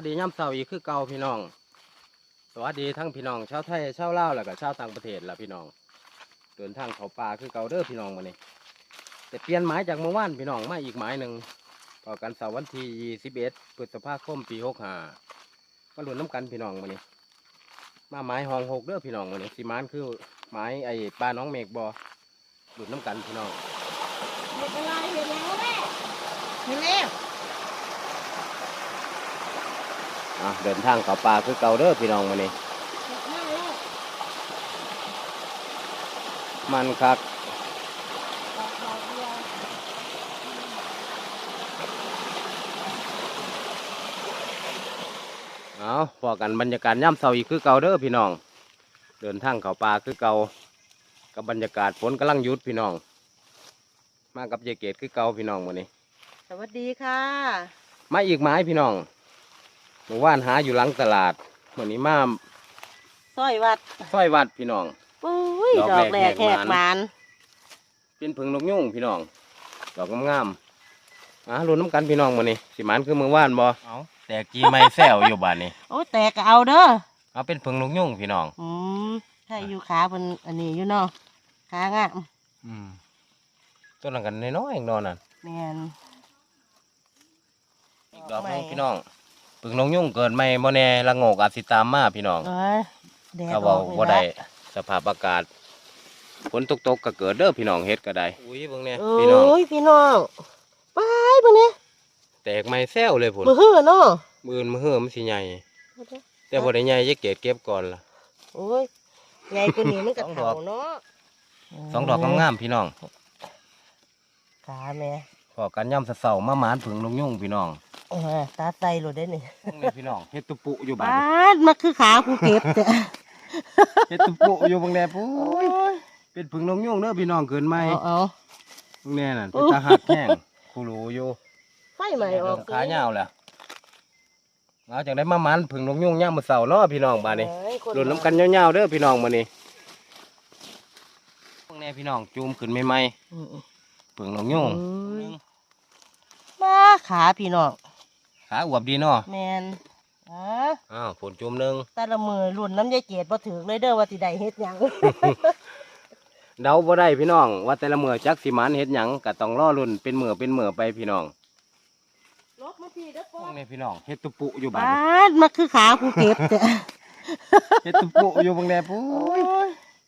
วัสดีย่ำเสาอีกคือเก่าพี่น้อง สวัสดีทั้งพี่น้องชาวไทยชาวลาวแล้วก็ชาวต่างประเทศล่ะพี่น้อง เดินทางเขาป่าคือเก่าเด้อพี่น้องมาเนี่แต่เปลี่ยนหมายจากเมื่อวานพี่น้องมาอีกหมายหนึ่งต่อกันเสาร์วันที่ 21พฤษภาคมปี65มาลุ้นน้ำกันพี่น้องมาเนี่มาหมายห้องหกเด้อพี่น้องมาเนี่สิมานคือหมายไอ้ปลาน้องเมฆบอลุ้นน้ำกันพี่น้องเห็นอะไรเห็นแล้วแม่เห็นแล้ว อะเดินทางเขาป่าคือเก่าเด้อพี่น้องมานี่เห็นแล้วแล้วมันคักดอกดอกเดียวเอาพอกันบรรยากาศย่ำเสาอีกคือเก่าเด้อพี่น้อง เดินทางเขาป่าคือเก่ากับบรรยากาศฝนกำลังหยุดพี่น้อง มากับยายเกดคือเก่าพี่น้องวันนี้ สวัสดีค่ะ มาอีกไม้พี่น้อง เมื่อวานหาอยู่หลังตลาดวันนี้มาสร้อยวัดซอยวัดพี่น้อง ปุ้ยดดออกกแรแรกกแหแหกกหมานหมาน เป็นผึ่งนกยุ่งพี่น้อง ดอกงามๆอะรุนน้ำกันพี่น้องวันนี้สิหมันคือเมื่อวานบ่เอาแต่กีไม่แซวอยู่บ้านนี้โอ้แตกก็เอาเด้อเอาเป็นผึ่งนกยุ่งพี่น้อง อืมถ้าอยู่ขาเป็นอันนี้อยู่เนาะขางามอืมต้นนั้นกันน้อยๆเองเนอนน่ะแม่นอีกดอกหนึงพี่น้อง ปึงนงยุ่งเกิดไม่บ่แน่ละโงกอาจสิตามมาพี่น้องเอ้ยแดดก็อเว้าอกนี่บ่ได้ละ สภาพอากาศฝนตกๆก็เกิดเด้อพี่น้องเฮ็ดก็ได้อุ้ยเบิ่งแน่โอพี่น้อง้ยพี่น้องไปเบิ่งเนี่ยแตกไม่แซวเลยพุ่นมือหื้อเนาะมืออื่นมือเฮือมันสิใหญ่แต่บ่ได้ใหญ่จะเก็บเก็บก่อนล่ะ โอ้ยใหญ่กว่านี้มันก็สองดเฒ่าอกเนาะสองดอกงามๆพี่น้องขาแม่ พอกันย่ำเสาๆมาหมานผึ่งนงยุ่งพี่น้องเออตาใส่โลดได้นี่เบิ่งนี่พี่น้องเฮ็ดตุปุอยู่บ้าบ้านนมาคือขาผู้เก็บแต่เฮ็ดตุปุอยู่เบิ่งแน่ปุ้ยเป็นผึ่งนงยุ่งเด้อพี่น้องเกินใหม่เอาเอาเบิ่งแน่นั่นเป็นตาหักแห้งคูรู้อยู่ไฟใหม่ออกขายาวแหละเอาจากได้มามันผึ่งนกยุ่งย่ามมือเสาเนาะพี่น้องบ้านนี้เอ้ยคหลุนน้ำกันยาวๆเด้อพี่น้องมานี่พวกแน่พี่น้องจูมขึ้นใหม่อืมๆผึ่งนกยุ่งอื มมาขาพี่น้องขาอวบดีเนาะแมนอ่าอ้าวผลจูมหนึ่งแต่ละมือรุ่นน้ำยายเกดบ่ถึงเลยเด้อว่าสิได้เฮ็ดหยัง เดาบ่ได้พี่น้อง ว่าแต่ละเมื่อจักสิหมันเฮ็ดหยังก็ต้องรอรุ่นเป็นเมื่อเป็นเมื่อไปพี่น้องลบมาทีเด้อพพ่อวกแน่พี่น้องเฮ็ดตุปุอยู่บ้านบ้านี้นมาคือขาผู้เก็บแต่เฮ็ดตุปุอยู่พวกแน่ปุ้ย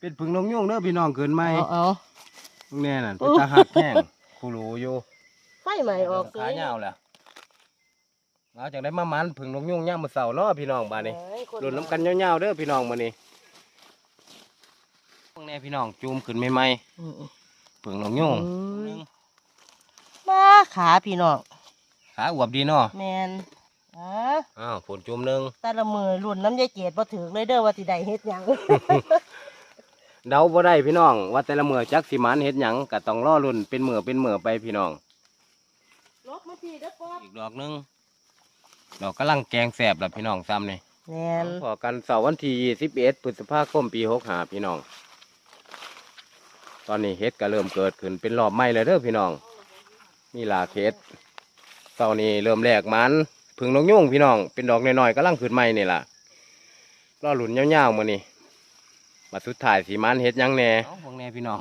เป็นผึ่งนกยุ่งเด้อพี่น้องเกินไหมเอาเอาพวกแน่นั่นเป็นตาหักแห้งคูรู้อยู่ไฟ ใหม่ออกขายาวแหละเอาจากได้มามันผึ่งนกยุ่งย่ามมือเสาเนาะพี่น้องบ้านนี้เอ้ยคหลุนน้ำกันยาวๆเด้อพี่น้องมานี่พวกแน่พี่น้องจูมขึ้นใหม่อืมๆผึ่งนกยุ่งอืมมาขาพี่น้องขาอวบดีเนาะแมนอ่าอ้าวผลจูมหนึ่งแต่ละมือรุ่นน้ำยายเกดบ่ถึงเลยเด้อว่าสิได้เฮ็ดหยังเดาบ่ได้พี่น้อง ว่าแต่ละเมื่อจักสิหมันเฮ็ดหยังก็ต้องรอรุ่นเป็นเมื่อเป็นเมื่อไปพี่น้อง ลบมาทีเด้อพ่ออีกดอกหนึงดอกกำลังแกงแสบล่ะพี่น้องซ้ำนี่แมนพอกันเสาร์วันที่21พฤษภาคมปี65พี่น้อง ตอนนี้เฮ็ดก็เริ่มเกิดขึ้นเป็นรอบใหม่แล้วเด้อพี่น้อง นี่ลาเฮ็ดเสาร์นี้เริ่มแรกมันผึ่งนกยุ่งพี่น้องเป็นดอกน้อยๆกำลังขึ้นใหม่นี่ล่ะรอหลุนยาวๆมานี่มาสุดท้ายสีมันเฮ็ดหยังแหน่เอาพวกแน่พี่น้อง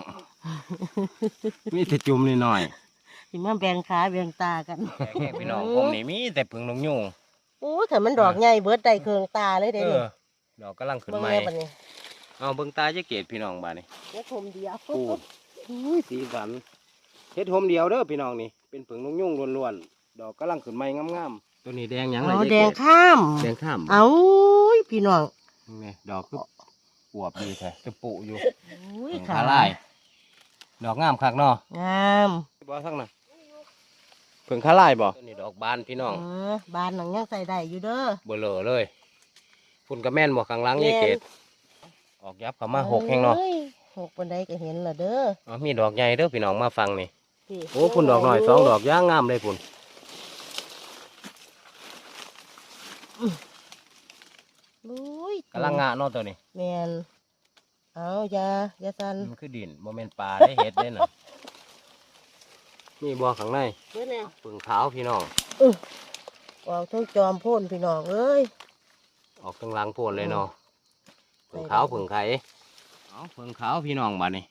มีแต่จุ่มนิดหน่อย สิมาแบ่งขาแบ่งตากัน แค่พี่น้องผมนี่มีแต่ผึ่งนกยุ่งโอ้ยถ้ามันดอกใหญ่เบิดได้เครื่องตาเลยเด้เอนี่อดอกกำลังขึ้นเบิ่งใหม่แม่บัดนี้เอาเบิ่งตาจะเกตพี่น้องบ้านี่เดี๋ยวชมเดียวปูดอุ้ยสีสันเฮ็ดหอมเดียวเด้อพี่น้องนี่เป็นผึ่งนกยุ่งล้วนๆดอกกำลังขึ้นใหม่งามๆตัวนี้แดงหยังเอาล่ะแดยายงเกศข้าม แดงข้ามเอาพี่น้องนี่ดอกคืออวบดีแท้จะปุอยู่อุ้ยเบิ่งขาขาลาย ดอกงามคักเนาะงามบ่ทั้งน่ะ เพิ่งขาลายบ่ตัวนี้ดอกบานพี่น้องเออบานหนังยังใส่ได้อยู่เด้อเบลอเลยฝุ่นกระแม่นบ่ข้างหลังยายเกดออกยับเข้ามาหกแห่งเนาะอ้ยหกปันไดก็เห็นละเด้ออ๋อมีดอกใหญ่เด้อพี่น้องมาฟังนี่พี่โอ้ฝุ่นดอกหน่อยสองดอกย่างงามเลยฝุ่นอุ้ยกำลังงะเนาะตัวนี้แมนเอาอย่าอย่าสั่นมันคือดินโมเมนปลาได้เห็ดได้น่ะ มีบ่อข้างในเบิดแล้วปึ่งขาวพี่น้องอื้อออกทั้งจอมโพ่นพี่น้องเอ้ย ออกข้างหล่างโพนเลยเนาะอืมผึ่งขาวผึ่งไข่เอาผึ่งขาวพี่น้องบ้านนี่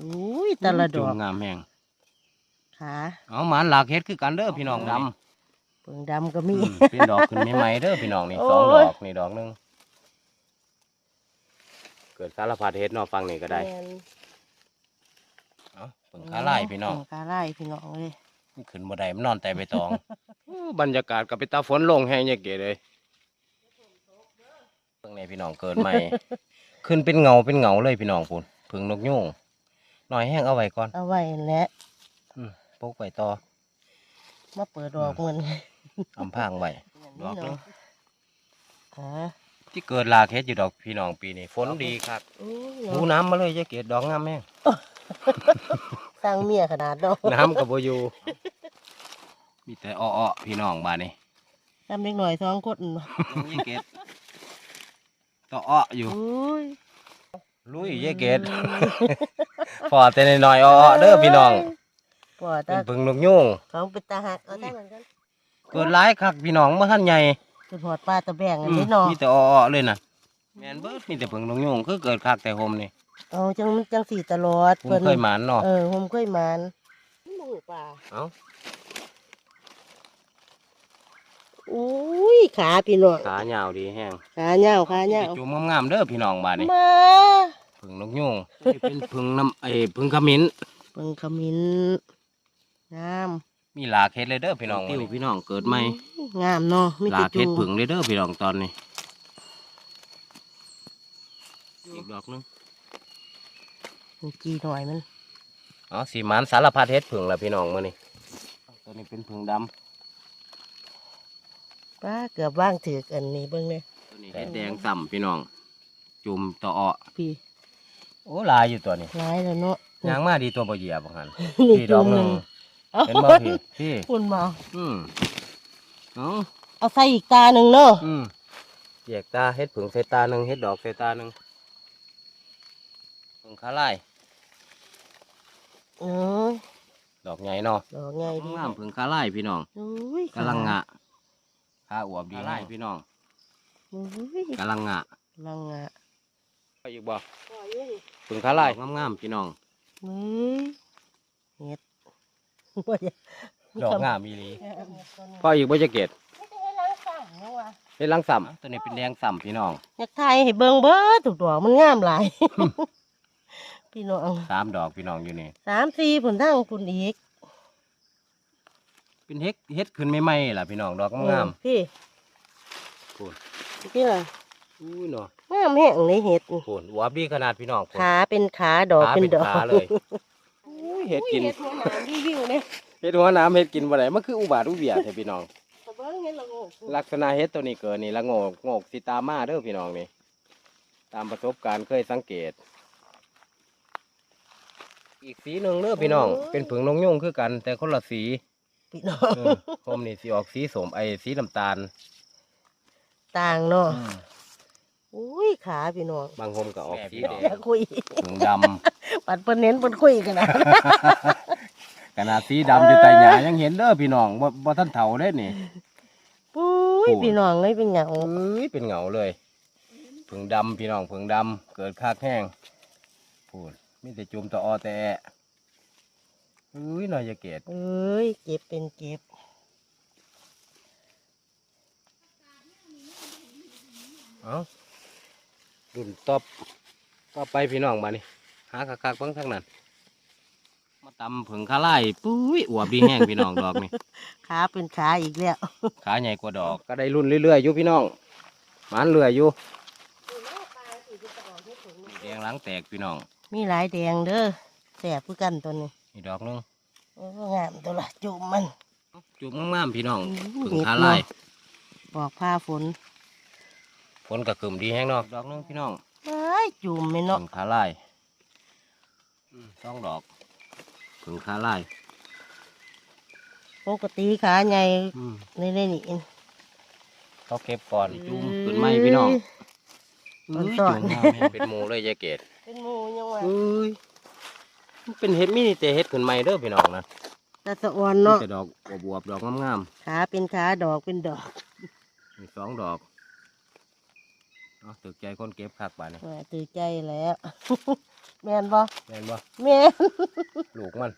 อุ้ยแต่ละดจุ่อมกงามแห้งขาเอาหมานหลากเฮ็ดคือกันเด้อพี่น้องดำเปิงดำก็มี อืมเป็นดอกขึ้นใหม่ๆเด้อพี่น้องนี่โอ้ยสองดอกนี่ดอกหนึงเกิดสารพัดเฮ็ดเนาะฟังนี่ก็ได้ แม่นเอาผึ่ งขาไล่พี่น้องเปิงขาไล่พี่น้องเลยขึ้นบ่ได้มันนอนแต่ใบตองอู้บรรยากาศกับไปตาฝนลงแห้งเยอะเก๋เลยเพิ่งในพี่น้องเกิดใหม่ขึ้นเป็นเงาเป็นเงาเลยพี่น้องพุ่นผึ่งนกยุงหน่อยแห้งเอาไว้ก่อน เอาไว้นั่นแหละอืมปลูกไว้ต่อมาเปิดดอกเหมือนอำพรางไว้ดอกหนึงอ่าที่เกิดลากเฮ็ดอยู่ดอกพี่น้องปีนี้ฝนดีครับอู้หูเนาะน้ำมาเลยเยอะเก๋ดอกงามแม่ง สร้างเมียขนาดเนาะน้ำกับโบอยูมีแต่อ้อๆพี่น้องบ้านนี้ทำเล็กหน่อยสองคนเยอะเก๋ต่ออ้ออยู่อุ้ยลุยเยอะเก๋พอแต่น้อยๆอ้อๆเด้อพี่น้องปอดเป็ตานผึ่งนกยุงของเป็นตาหักเอาทั้งนั้นกันเกิดหลายคักพี่น้องเมื่อท่านใหญ่คือหอดปลาตะแบงอันอืมนี้เนาะมีแต่อ้อๆเลยนะแมนเบิดมีแต่ผึ่งนกยุงคือเกิดคักแต่โฮมนี่ เอาจังจังสีตลอดผมเคยหมานเนาะเออผมเคยหมานหมูป่าเอ้าอุ้ยขาพี่น้องขาเหยาวดีแห้งขาเหย้าขาเหย้าจุ่มงามๆเด้อพี่น้องบ้านนี้มาผึ่งนกยุงที่เป็นผึ่งน้ำเอ้ยผึ่งขมิ้นเบิ่งขมิ้นงามมีหลากเฮ็ดเลยเด้อพี่น้องติ้วพี่น้องเกิดใหม่งามเนาะมีหแต่ลากเฮ็ดจูผึ่งเลยเด้อพี่น้องตอนนี้อีกดอกหนึง จีหน่อยมันอ๋อสีมันสารพัดเฮ็ดผึ่งละพี่น้องมื้อนี้ตัวนี้เป็นผึ่งดำป้าเกือบว่างถือกันนี่เบิ่งเนี่ยตัวนี้เฮ็ดแดงซ้ำพี่น้อง จุ่มต่ออ้อพี่ โอ้หลายอยู่ตัวนี้ร้ายแล้วเนาะยางมาดีตัวบ่เหยียบบ่หันนี่พี่ดอกหนึงเอาเห็นบ่พี่พี่คุณมาอืมเอ้าเอาใส่อีกตาหนึ่งเนาะอืมแยกตาเฮ็ดผึ่งใส่ตาหนึงเฮ็ดดอกใส่ตาหนึงผึ่งขาลายเออดอกใหญ่เนาะดอกไงดีงามผึ่งขาลายพี่น้องอุ้ยกำลังงะขาอวบดีลายพี่น้องอุ้ยกำลังงะกำลังงะไปอีกบ่ปล่อยเลยผึ่งขาลายงามๆพี่น้องอุ้ยเห็ดบ่อยากดอกงามอีหลีเออพออีกบ่จะเกตไม่ได้ล้างสั่งเนาะวะเฮ็ดลังซ้ำตัวนี้เป็นแดงซ้ำพี่น้องอยากถ่ายให้เบิ่งเบิดถูกดอกมันงามหลาย พี่น้องสามดอกพี่น้องอยู่นี่สามสี่ผลทั้งผลอีก เป็นเฮ็ดเฮ็ดขึ้นใหม่ๆล่ะพี่น้องดอกงามเออพี่ๆพูนพี่ล่ะอุ้ยเนาะงามแห้งในเห็ดพูนอวบดีขนาดพี่น้องพูนขาเป็นขาดอกขาเป็นเป็นดอกขาเลยอุ้ยเฮ็ดกินอุ้ยเห็ดหัวหนามรีวิวเนี่ยเฮ็ดหัวน้ำเฮ็ดกินบ่ได้มันคืออุบาทอุเบียดให้พี่น้องตะเบิ้งเห็ดละโงกลักษณะเฮ็ดตัวนี้เกิดนี่ละโงกโงกสิตามมาเด้อพี่น้องนี่ตามประสบการณ์เคยสังเกต อีกสีหนึ่งเด้อพี่น้อง เป็นผึ่งนกยุงคือกัน แต่คนละสีพี่น้องเออผมนี่สีออกสีสมไอสีน้ำตาล ต่างเนาะอุ้ยขาพี่น้องบางโฮมก็ออกสีแดองยากคุยผึ่งดปัดเปิ้นเน้นเปิ้นคุยกันนะำขนาดสีดำอยู่ใต้หญ้ายังเห็นเด้อพี่น้องบ่บ่ท่านเฒ่าเด้นี่ปุ้ยพี่น้องเลยเป็นหยังเอ้ยเป็นเหงาเลยผึ่งดำพี่น้องผึ่งดำเกิดคากแห้งพูด มีแต่จุ่มตะออแต่แอะเอ้ยน้อยจะเกตเอ้ยเก็บเป็นเก็บเอารุ่นตอบต่อไปพี่น้องมานี่หาคักๆเบ้างทางนั้นมาตำผึ่งขาไล่ปุ้ยอวบดีแห้งพี่น้องดอกนี่ ขาเป็นขาอีกแล้ว ขาใหญ่กว่าดอก ก็ได้รุ่นเรื่อยๆอยู่พี่น้องหมันเรื่อยอยู่แดงหล้างแตกพี่น้อง มีหลายแดงเด้อแสบคือกันตัวนี้นี่ดอกหนึงโอ้งามตัวละจุ่มมัน จุ่มงามๆพี่น้องอืมผึ่งขาไล่ปอกผ้าฝน ฝนกระกึ่มดีแห้งเนาะดอกหนึงพี่น้องเอ้ยจุ่มไม่เนาะผึ่งขาไล่อืมสองดอกผึ่งขาไล่ปกติขาใหญ่อืมในในนี่เขาเก็บก่อนจุ่มขึ้นไม้พี่น้องมันเอ้ยซ่อนจุ่มงามแห้งเป็นหมูเลยยายเกด เป็นหมูยังวะเอ้ยมันเป็นเห็ดมินิแต่เห็ดขึ้นใหม่เด้อพี่น้องนะตาสะออนมีเนาะแต่ดอกบวบๆดอกงามขาเป็นขาดอกเป็นดอก ๆมีสองดอกเอาตึกใจคนเก็บคักบาดนี่แหม่ตื่นใจแล้ว แม่นบ่แม่นบ่แม่นลูกมัน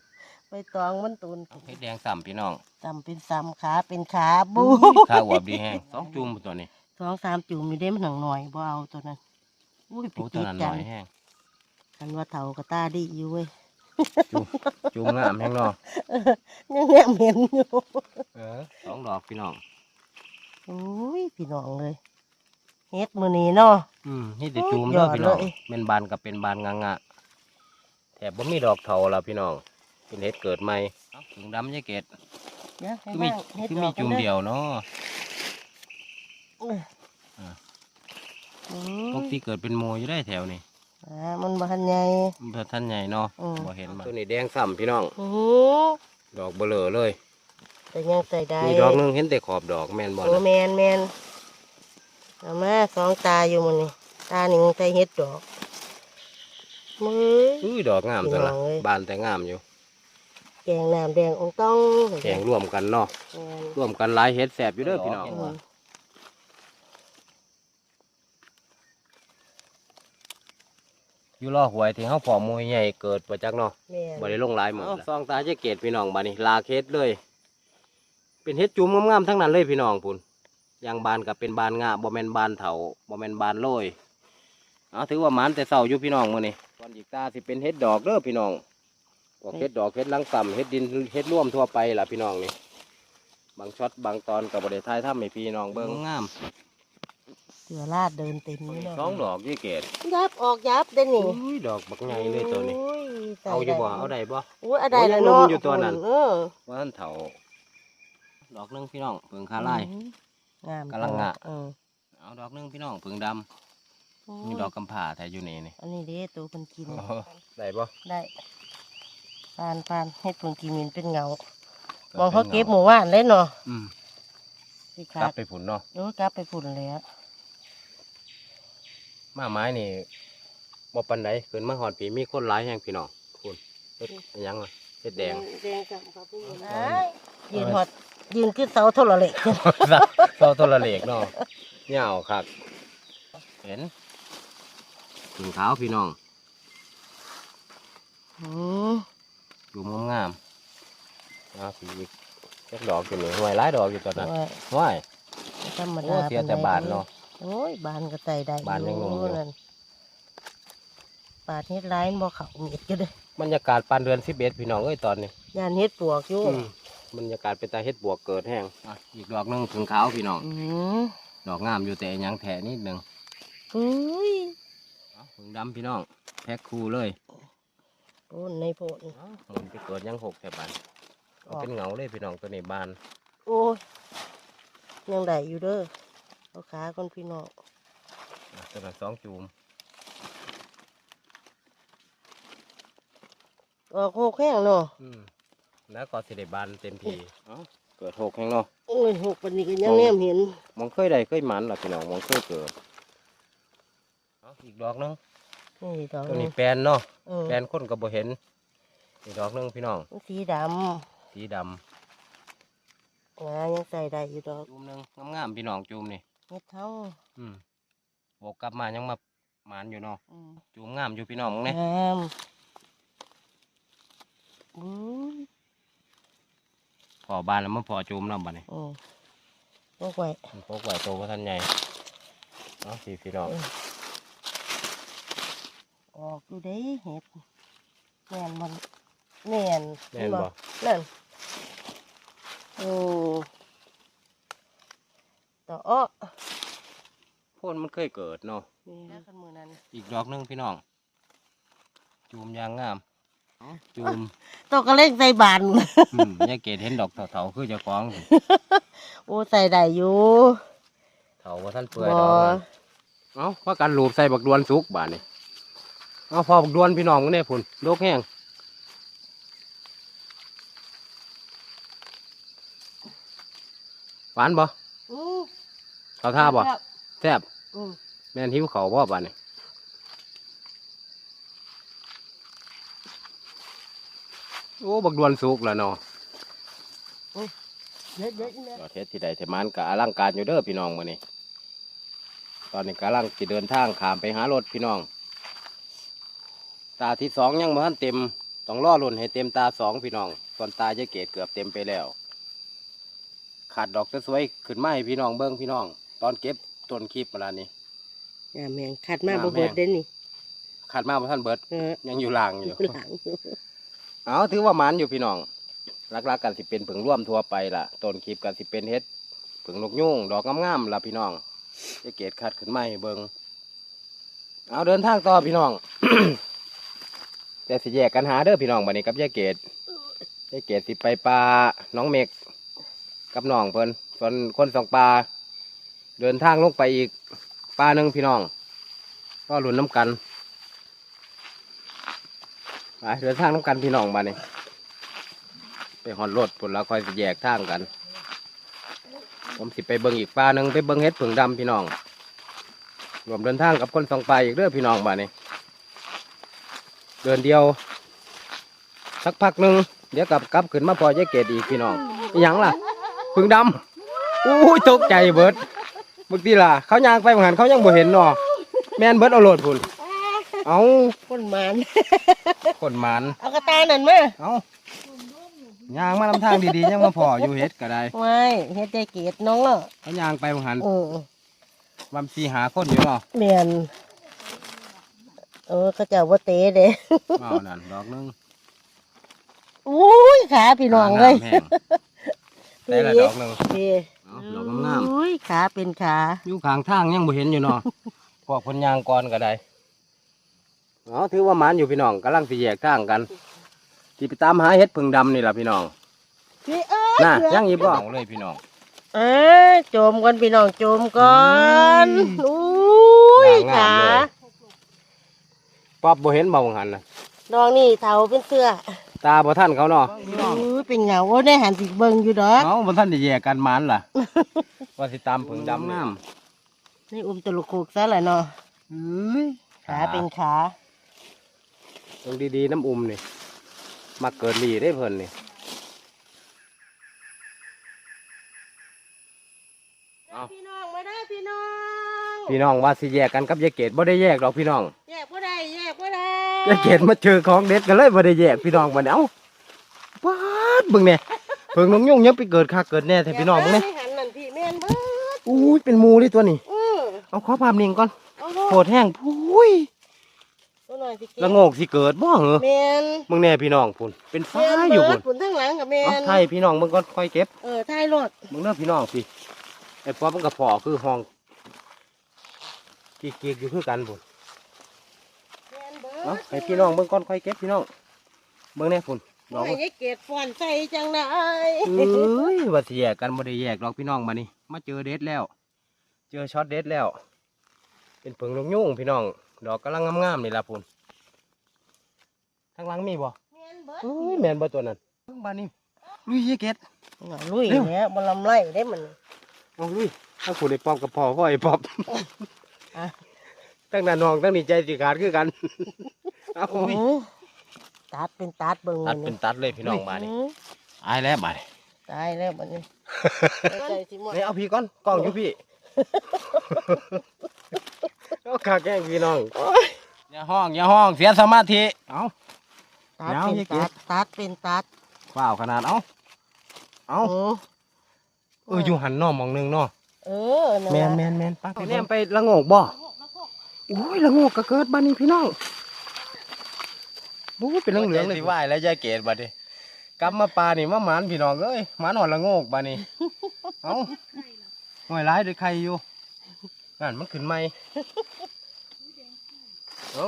ไปตองมันตูนเฮ็ดแดงซ้ำพี่น้องตำเป็นซ้ำขาเป็นขาบูข้าวอวบดีแห้งสองจุ่มตัวนี้สองสามจุ่มอยู่ได้มันหนังหน่อยบ่เอาตัวนั้นอุ้ยไปโอ้ตัติวดนั้นหกัน่อนยแห้ง คันว่าเถากระตาดีอยู่เว้ยจุ่มจุ่มงามแห้งเนาะยังแง่เหม็นอยู่เออสองดอกพี่น้องอุ้ยพี่น้องเลยเฮ็ดมือนี้เนาะ อืมนี่จะจุ่มโอ้ยเด้อยอดพี่น้องเลย เป็นบานกับเป็นบานงางะแถบบ่มีดอกเถาแล้วพี่น้อง เป็นเฮ็ดเกิดใหม่เอ้าถุงดำยายเกดเดี๋ยวให้คือมีบ้างเฮ็ดคือดมีอกจุ่มกันเดียวเนาะเอออ่าอืปมกติเกิดเป็นโมอยู่ได้แถวนี้ อ่ามันบานใหญ่เพื่อท่านใหญ่เนาะอืมบ่เห็นมันตัวนี้แดงซ้ำพี่น้องอือหือดอกเบลอเลย แต่ยังใส่ได้มีดอกหนึงเห็นแต่ขอบดอกแม่นบ่โอ้นะแมนแมนเอามาสองตาอยู่มันนี่ตาหนึ่งใส่เฮ็ดดอกมืออุ้ยดอกงามตัวละพี่น้องเอ้ย บานแต่งามอยู่แกงน้ำแดงองต้องแข่งร่วมกันเนาะแม่นร่วมกันหลายเฮ็ดแสบอยู่เด้อพี่น้อง อืม อยู่รอหวยที่เฮาพอมวยใหญ่เกิดประจักเนาะแม่นบ่ได้ลงหลายหมื้อซองตาเจ๊เกตพี่น้องบัดนี้ลากเฮ็ดเลย เป็นเฮ็ดจุ่มงามๆทั้งนั้นเลยพี่น้องพุ่นยางบานกับเป็นบานงาบ่แม่นบานเถาบ่แม่นบานโรยเอาถือว่าหมันแต่เช้าอยู่พี่น้องมื้อนี้ตอนอีกตาสิเป็นเฮ็ดดอกเด้อพี่น้องพวกเฮ็ดดอกเฮ็ดลังซ้ำเฮ็ดดินเฮ็ดร่วมทั่วไปล่ะพี่น้องนี่บางช็อตบางตอนก็บ่ได้ถ่ายทำให้พี่น้องเบิ่งงาม เสือลาดเดินเต็มนี่เนาะสองดอกยี่เกตยับออกยับได้นี่อุ้ยดอกบักใหญ่เลยตัวนี้โอ้ยใส่เอาอยู่บ่ได้เอาได้บ่อุ้ยเอะไรโอ้ยยัละงเนาะนุ่มอยู่ตัวนั้นเออว่าท่านเถาดอกหนึงพี่น้องเพิ่งคาไล่อืมงามกำลังงะเออเอาดอกหนึงพี่น้องเพิ่งดำมีดอกกำผ่าแถอยู่นี่นี่อันนี้เด้ตัวคนกินโอ้โหได้บ่ได้ปานปานเฮ็ดเพิ่งกินเหม็นเป็นเงามองเขาเก็บหมู่ว่านเลยเนาะอืมสิกขาลับดไปผุนเนาะโอ้ยกลับไปฝุ่นแล้ว มาไม้นี่บ่ปันใดเกินมาหอดปีมีคนหลายแห่งพี่น้องคุณเฮ็ดอิหยังล่ะเฮ็ดแดงแดงกับเขาพี่ยืนหอดยืนขึ้นเสาโทรเหล็กเศร้าตัวละเหล็กเนาะเหงาครับ เห็นถึงเท้าพี่น้องอืมอยู่งามงามๆอ่าสีอีกเล็กดอกอยู่นี่ห่วยหลายดอกอยู่ตอนนั้นว่าห่วยธรรมโอ้ดาเสียแต่บาทเนาะ โอ้ยบานก็ใส่ได้บานยังงงอยู่ นั่นบาทเฮ็ดร้ายบ่เขาเม็ดก็ได้บรรยากาศปานเดือนสิบเอ็ดพี่น้องเอ้ยตอนนี้ยานเฮ็ดปวกอยู่อืมบรรยากาศเป็นตาเฮ็ดบวกเกิดแห้งอะอีกดอกหนึงถึงขาวพี่น้อง อืมดอกงามอยู่แต่ยังแถนิดหนึ่งอุ้ยเอาถึงดำพี่น้องแพ็คคู่เลยโอ้ในโพดหมุนไปเกิดยังหกแถบานเอาเป็นเหงาเลยพี่น้องตัวนี้บาน โอ้ยยังได้อยู่เด้อ เอาขาคนพี่น้องอะตัวนั้นสองจูมออกหกแห้งเนาะอืมแล้วก็สิได้บานเต็มทีเอ้าเกิดหกแห้งเนาะโอ้ยหกปานนี้ก็ยังแนมเห็นมองเคยได้เคยหมันหรอพี่น้องมองเคยเกิดเอาอีกดอกหนึงนี่ดอกตัวนี้นี้แปลนเนาะเออแปลนคนก็บ่เห็นอีกดอกหนึงพี่น้องมันสีดสีดำงายังใส่ได้อยู่ดอกำจูมหนึงงามๆพี่น้องจูมนี่ เฮ็ดเท่าอืมบวกกลับมายังมาหมานอยู่เนาะอืมจูมงามอยู่พี่น้องเนี่ยงามอุ้ยพอบานแล้วมันพอจูมแล้วบัดนี้อืมลงไว้มันพกไหวโตว่าท่านใหญ่เนาะพี่พี่น้องออกอยู่ได้เห็ดแม่นมันแม่นแม่นบ่นั่นโอ้ ต่ออ้อพ่นมันเคยเกิดเนาะแล้วกันมือนั้น อีกดอกหนึงพี่น้อง จูมยางงามจูมตอกกระเล็กใส่บานอืมยายเกดเห็นดอกเถาๆคือเจะคล้าของสิโอ้ใส่ได้อยู่เถาว่าท่านเปื่อยบ่ดอกนั้นเอาว่ากันรูปใส่บักดวนสุกบาดนี่เอาพอบักดวนพี่น้องเนี่ยพุ่นโลกแห้งหวานบ่อือ เขาท่าบ่ครับแซ่บอืมแม่นหิวเขาวบ่บาดนี่โอ้บักดวนสุกแล้วเนาะเยอะเยอะเนี่ยยอดเฮ็ดที่ใดเทมันก็อลังการอยู่เด้อพี่น้องมื้อนี้ ตอนนี้กำลังสิเดินทางข้ามไปหารถพี่น้อง ตาที่สองยังบ่ทันเต็ม ต้องรอรุ่นให้เต็มตาสองพี่น้องส่วนตาเจะเกตเกือบเต็มไปแล้ว ขาดดอกสวยๆขึ้นมาให้พี่น้องเบิ่งพี่น้อง ตอนเก็บต้นคลิปเวลานี้งามแมงขัดมางามบ่แม่เบิงดเด้นี่ขาดมาบ่ทันเบิดเออยังอยู่ล่างอยู่ หลังเอาถือว่าหมันอยู่พี่น้องลักๆกันสิเป็นผึ่งร่วมทั่วไปล่ะต้นคลิปกันสิเป็นเฮ็ดผึ่งนกยุ่งดอกงามๆล่ะพี่น้องจะเกตคัดขึ้นมาให้เบิงเอาเดินทางต่อพี่น้อง แต่สิแยกกันหาเด้อพี่น้องบัดนี้กับยายเกตยายเกตสิไปปลาน้องเมกกับน้องเพิ่นส่วนคนสองปลา เดินทางลงไปอีกปลาหนึ่งพี่น้อง ก็หลุนน้ำกันไปเดินทางน้ำกันพี่น้องมาเนี่ไปหอนรถผลแล้วคอยแยกทางกัน ผมสิไปเบิ่งอีกปลาหนึ่งไปเบิ่งเห็ดผึ่งดำพี่น้องรวมเดินทางกับคนสองไปอีกเด้อพี่น้องมาเนี่เดินเดียว สักพักหนึ่งเดี๋ยวกลับกลับขึ้นมาพอยายเกตอีกพี่น้องอหยังล่ะผึ่งดำอู้ยตกใจเบิด เมื่อกี้ล่ะเขายางไปเหมือนเขายังบ่เห็นเนาะแม่นเบิดเอาโหลดพุ่นเอาคนหมันคนหมันเอากระตายนั่นมาเอายางมาลำทางดีๆยังมาพออยู่เฮ็ดก็ได้ไว้เฮ็ดได้เกตน้องเนาะเขายางไปบังหันเออวันสีหาคนอยู่เนาะเมียนเออเขาเจ้าบ่เตะเด้เอานั่นดอกหนึงอุ้ยขาพี่น้องเลยาแห้งได้ละดอกหนึงพี่เอา ดอกงามอุ้ยขาเป็นขาๆอยู่ข้างทางยังบ่เห็นอยู่เนาะ พวกคนยางก่อนก็ได้เอาถือว่าหมันอยู่พี่น้องกำลังสิแยกทางกันที่ไปตามหาเฮ็ดผึ่งดำนี่ล่ะพี่น้องพี่เอ้ยน่ะยังอีบ่เลยพี่น้อง เอ้ยโจมก่อนพี่น้องโจมก่อนอืมอุ้ยงาขามเลยป๊อบบ่เห็นบ่บังหันน่ะน้องนี่เทาเป็นเสื้อ ตาบ่ทันเขาเนาะอุ้ยเป็นเหงาโอ้ได้หันสิเบิ่งอยู่ดอกเอาบ่ทันได้แยกกันหมันล่ะ ว่าสิตามผึ่งดำน้ำนี่อุ้มตะลุกโคกซะแหละเนาะเอ้ยขาเป็นขาตรงดีๆน้ำอุ่มนี่มาเกิดหลีได้เพิ่นนี่เอาพี่น้องมาได้พี่น้องพี่น้องว่าสิแยกกันกับยายเกดบ่ได้แยกดอกพี่น้อง แยกบ่ได้แยก บ่ได้ยายเกดมาเจอของเด็ดกันเลยบ่ได้แยกพี่น้องบ่เนี่ยเอ้าว้าดเบิ่งเนี่ยเพิ่งน้องยุ่งยังไปเกิดค่าเกิดแน่แท้พี่น้องเบิ่งเนี่ยแยกหันนั่นพี่แม่นเบิดอุ้ยเป็นหมูเลยตัวนี้อือเอาขอภาพนิ่งก่อนเอาโหดแห้งพุ้ยตัวหน่อยสิละโงกสิเกิดบ่เหรอแม่นมึงแน่พี่น้องพุ่นเป็นฟ้าแม่นอยู่เบิพุ่นดผุนทั้งหลังกับแม่เอานไทยพี่น้องมึงก่อนค่อยเก็บเออท้ายรถมึงเลิกพี่น้องสิไอ้ป๊อปมันกับพ่อคือห้องกีกๆอยู่คือกันพุ่นแม่น เบิเอาดให้พี่น้องเบิ่งก่อนค่อยเก็บพี่น้อง เบิ่งแน่พุ่นดอกโอ้ยยายเกดฟ้อนใส่จังได๋เอ้ยว่าสิแยกกันบ่ได้แยกดอกพี่น้องมานี่มาเจอเด็ดแล้ว เจอช็อตเด็ดแล้ว เป็นผึ่งลูกยุ่งพี่น้อง ดอกกำลังงามๆนี่ล่ะพุ่นข้างหลังมีบ่แม่นเบิดเอ้ยแม่นบ่ตัวนั้นเบิ่งบานนี้ลุยยายเก็ดน่ะลุยเร็ว เนี่ยบ่ลำไรได้มันเอาลุยถ้าผู้ได้ปอบกับพ่อพ่อไอ้ปอบ อะ ตั้งแต่น้องตั้งนี่ใจสิขาดคือกันเอาโอ้ลุยโหตัดเป็นตัดเบิ่งตัดเป็นตัดเลยพี่น้องมานี่อื้ออายแล้วบาดนี้ตายแล้วบัดนี้ใจสิหมดนี่เอาพี่ก่อนกล้องอยู่พี่เอาขาแกล้งพี่น้องอย่าห้องอย่าห้องเสียสมาธิเอาตัดเดี๋ยวเป็นยายเกตัดดตัดเป็นตัดเปล่าขนาดเอาเอาโอ้เอออยู่หันเนอมองหนึงเนอเออนั่นแมล่ะนแมนแมนป้าไปแนมไปละโงกบ่ โอ้ยละโงกก็เกิดบ้านนี้พี่น้องบูเป็นเรื่องเหลืองเลยสิว่ายแล้วยายเกดบัดนี้กลับมาปลานี่มาหมานพี่น้องเอ้ยหมานหอดละโงกบ้านนี้เอาหอยร้ายด้วยใครอยู่นั่นมันขึ้นไหมเอา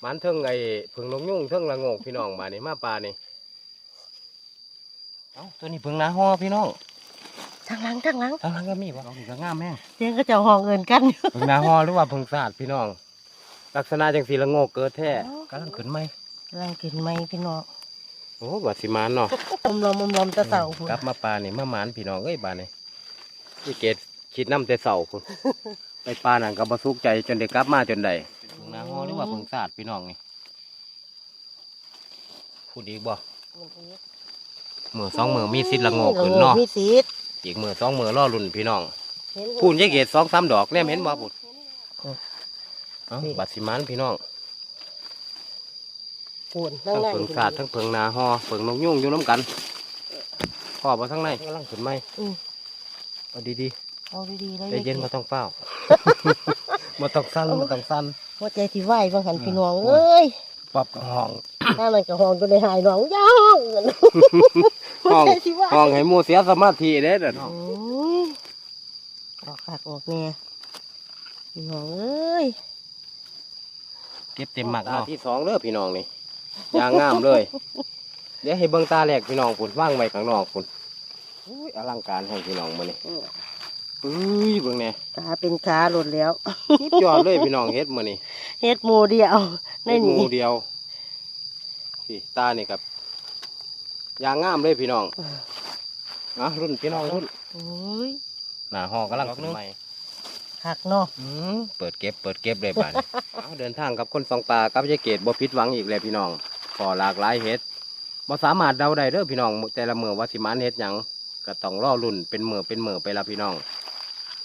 หมันเทิงไอ้ผึ่งนกยุ่งเทิงละโงกพี่น้องบ้านนี้มาปลานี่เอาตัวนี้ผึ่งนาฮอพี่น้อง ทางหลังทางหลังทางนั้นก็มีบ่เอาอีกก็งามแม่งเสียงก็เจ้าห้องเอินกันอยู่ผึ่งนาฮอหรือว่าผึ่งสาดพี่น้อง ลักษณะจังสีละโงกเกิดแท้กำลังขึ้นไหมกำลังกินไหมพี่น้องโอ้ว่าสิมานเนาะอมลอมอมลอมตะเสาพุ่นกลับมาปลานี่มาหมานพี่น้องเอ้ยบานนี่พี่เกดคิดน้ำแต่เสาพุ่นไปปลานั่นก็บ่สุกใจจนได้กลับมาจนได้ผึ่งนาฮอหรือว่าผึ่งสาดพี่น้องนี่พูดอีกบ่มันอีกมือสองมือมีสิทธิ์ละโงกขึ้นเนาะมีสิทธิ์ อีกมือสองมือรอรุ่นพี่น้องเห็นพูนยายเกดสองสามดอกเนี่ยเห็นบ่พูดเอ้านี่บัดสิมันพี่น้องปูนทั้งเพิงสาดทั้งเพิงนาฮอเพิงนกยุ่งอยู่น้ำกันพ่อมาทั้งในกำลังขึ้นไหมอืมเอาดีเอาดีๆเลๆยใจเย็นมาต้องเฝ้ามาต้องสั้นมาต้องสั้นหัวใจที่ไหวบางหันพี่น้องเอ้ยปอบกับห้องถ้ามันกระหองตัวในหายน้องย่าห้องกันหัว ห้องใจที่ไหวห้องให้หมูเสียสมาธิเด้เด้อน้องอืมออกขากออกเนี่ยพี่น้องเอ้ยเก็บเต็มหมักเนาะที่สองเด้อพี่น้องนี่ยางงามเลย เดี๋ยวให้เบิ่งตาแหลกพี่น้องคุณว่างไว้ข้างนอกคุณอุ้ยอลังการให้พี่น้องมานี่อุ้ยเบิ่งแน่ขาเป็นขาหลุดแล้วสุดยอดเลยพี่น้องเฮ็ดมื้อนี้เฮ็ดหมูเดียวในเฮ็ดหนี้มูเดียวพี่ตานี่ครับ ยางงามเลยพี่น้องอะรุ่นพี่น้องรุ่นโอ้ยหน้าห้องกำลังขึ้นใหม่หักเนาะอืมเปิดเก็บเปิดเก็บเลยบ้านเอาเดินทางกับคนสองปลากับยายเกดบ่ผิดหวังอีกแล้วพี่น้องขอหลากหลายเฮ็ดบ่สามารถเดาได้เด้อพี่น้อง แต่ละมื้อว่าสิมันเฮ็ดหยังก็ต้องรอรุ่นเป็นมื้อเป็นมื้อไปละพี่น้อง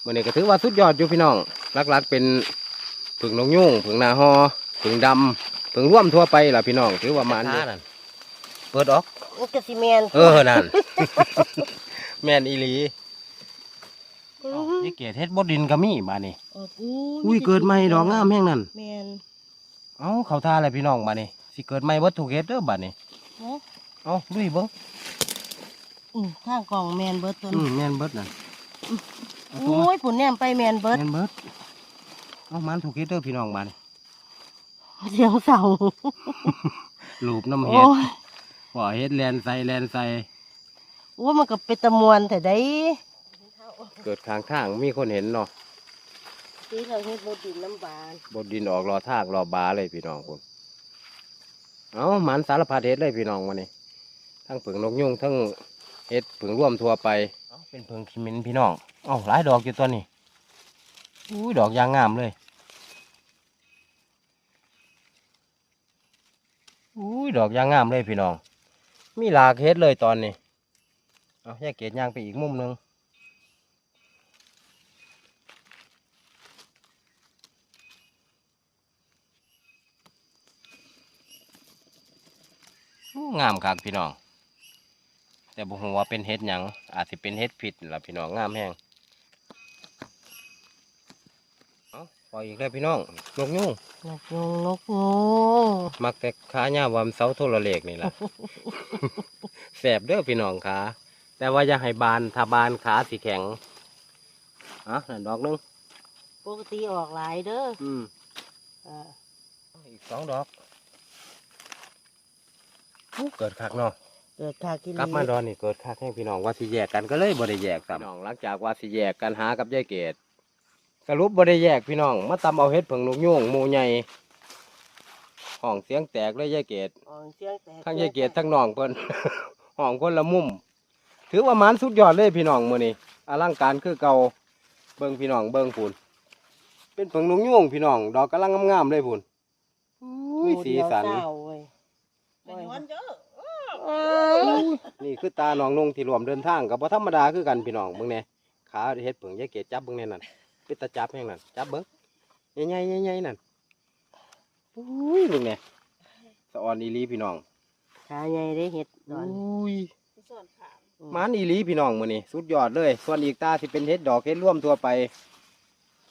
มื้อนี้ก็ถือว่าสุดยอดอยู่พี่น้องหลักๆเป็นผึ่งนกยุงผึ่งนาฮอผึ่งดำผึ่งร่วมทั่วไปล่ะพี่น้องถือว่ามันอยู่เปิดออก มันกสิแมนเออนั่น แม่นอีหลียายเกดเฮ็ดบ่ดินก็มีบาดนี้อุ้ยเกิดใหม่ดอกงามแห่งนั้นแมนเอ้าเขาท่าอะไรพี่น้องบาดนี้สิเกิดใหม่วัตถุกเฮ็ดเด้อบาดนี้เนาะเอ้าลุยเบิ่งอืมทางกล่องแมนเบิร์ดตัวอืมนี้แม่นเบิดนั่นเอาตัวโอ้ยผุนแนมไปแมนเบิร์ดแม่นเบิดเอามันถูกเฮ็ดเด้อพี่น้องบาดนี้เสียงเศร้าลูบน้ำโอ้เฮ็ดย ว่าเฮ็ดแลนใส่แลนใส่โอ้ยมันก็เป็นตะมวนแต่ได้เกิดข้างทางมีคนเห็นเนาะที่เราเฮ็ดบดินน้ำบานบดดินออกรอทากรอบาเลยพี่น้องคุณเอ้ามันสารพัดเฮ็ดเลยพี่น้องวันนี้ ทั้งผึ่งนกยุงทั้งเฮ็ดผึ่งร่วมทั่วไปเอ้าเป็นผึ่งขิมินพี่น้องเอ้าหลายดอกอยู่ตัวนี้อุ้ยดอกยางงามเลยอุ้ยดอกยางงามเลยพี่น้อง มีหลากเฮ็ดเลยตอนนี้ เอาแยกเกตยางไปอีกมุมหนึ่งหูงามครับพี่น้อง แต่บุหัวาเป็นเฮ็ดหยังอาจจะเป็นเฮ็ดผิดล่ะพี่น้องงามแห้งเอา ปล่อยอีกแล้วพี่น้องนกยุงนกยูงนกยูงมักแต่ขาหญ้าวามเสาโทรเลขนี่แหละแสบเด้อพี่น้องขาแต่ว่าอย่าให้บานถ้าบานขาสีแข็งอะนั่นดอกหนึงปกติออกหลายเด้ออืมอ่าอีกสองดอกอู้เกิดคักเนาะเกิดขากินกลับมาดอนนี่เกิดคักให้พี่น้องว่าสิแยกกันก็เลยบ่ได้แยกซ้ำพี่น้องหลังจากว่าสิแยกกันหากับยายเกด สรุปบ่ได้แยกพี่น้อง มาตำเอาเฮ็ดเผิงนกยุงหมู่ใหญ่ห้องเสียงแตกเลยยายเกดออกเสียงแตกทั้งยายเกียรติทั้งน้องเพิ่น ห้องคนละมุม ถือว่ามันสุดยอดเลยพี่น้องมื้อนี้อลังการคือเก่าเบิ่งพี่น้องเบิ่งพูนเป็นผงนุงยุ่งพี่น้อง ดอกกำลังงามๆเลยพูนอุ้ยสีสันเดียวเศร้าเว้ยเป็นย้อนเยอะนี่คือตาน้องนุ่งที่รวมเดินทางกับบ่ธรรมดาคือกันพี่น้องเบิ่งแหน่ขาเฮ็ดผงยายเกียรติจับเบิ่งแหน่นั่น เป็นตาจับแห่งนั่นจับเบิ่งใหญ่ๆใหญ่ๆนั่นอุ้ยเบิ่งแหน่สะออนอีหลีพี่น้องขาใหญ่ได้เห็ดดอนอุ้ยที่ส่วนขามหมันอีหลีพี่น้องมื้อนี้สุดยอดเลย ส่วนอีกตาที่เป็นเฮ็ดดอกเฮ็ดร่วมทั่วไป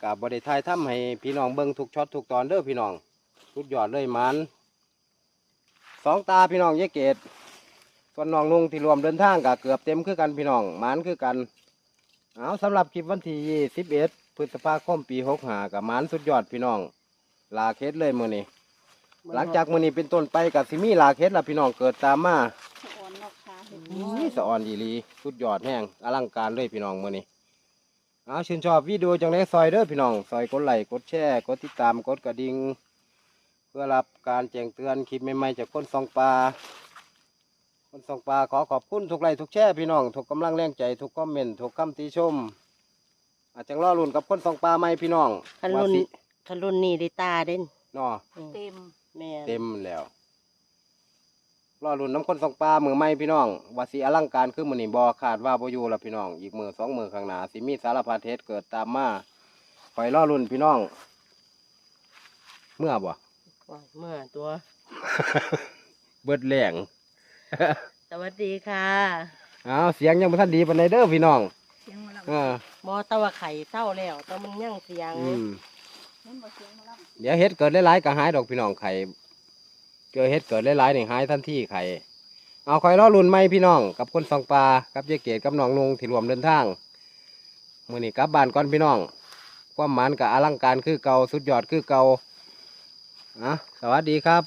กับบริทายทำให้พี่น้องเบิ่งทุกช็อตทุกตอนเด้อพี่น้อง สุดยอดเลยหมันสองตาพี่น้องยายเกตส่วนน้องนุ่งที่รวมเดินทางก็เกือบเต็มคือกันพี่น้องหมันคือกัน เอาสำหรับคลิปวันที่21พ ฤษภาคมปี65กับหมันสุดยอดพี่น้อง ลาเคสเลยมื้อนี้หลังจากมื้อนี้เป็นต้นไปกับสิมีลาเคสละพี่น้องเกิดตามมาสะออนนอกขาเห็นนี่สะออนอีหลีสุดยอดแห้งอลังการเลยพี่น้องมื้อนี้เอาชื่นชอบวิดีโอจังไดซอยเด้อพี่น้องซอยกดไลค์กดแชร์กดติดตามกดกระดิ่งเพื่อรับการแจ้งเตือนคลิปใหม่ๆจากคนสองปลาคนสองปลาขอขอบคุณทุกไลค์ทุกแชร์พี่น้อง ทุกกำลังแรงใจ ทุกคอมเมนต์ทุกคำติชม อาจจะรอรุ่นกับคนสองปลาใหม่พี่น้องคันรุ่นว่าสิคันรุ่นนี้ได้ตาเด่นเนาะเต็มแม่นเต็มแล้วรอรุ่นน้ำคนสองปลามือไม่พี่น้องว่าสีอลังการคือมือนี่บอขาดว่าบ่อยู่ละพี่น้อง อีกมือสองมือข้างหน้าสิมีสารพัดเทศเกิดตามมาคอยรอรุ่นพี่น้อง เมื่อบ่โอ้ยเมื่อตัว เบิดแรง สวัสดีค่ะอ้าวเสียงยังบ่ทันดีปานใดเด้อพี่น้อง เสียงมาแล้ว เออ บอตะว่าไข่เศร้าแล้วแต่มันยังเสียงอืมนั่นบ่เสียงมาแล้วเดี๋ยวเฮ็ดเกิดหลายๆก็หายดอกพี่น้องไข่เจอเฮ็ดเกิดหลายๆนี่หายทันทีไข่เอาคอยรอรุ่นใหม่พี่น้อง กับคนสองปลากับยายเกดกับน้องนุงที่รวมเดินทางมื้อนี้กลับบ้านก่อนพี่น้อง ความหมานกับอลังการคือเก่าสุดยอดคือเก่าอะสวัสดีครับ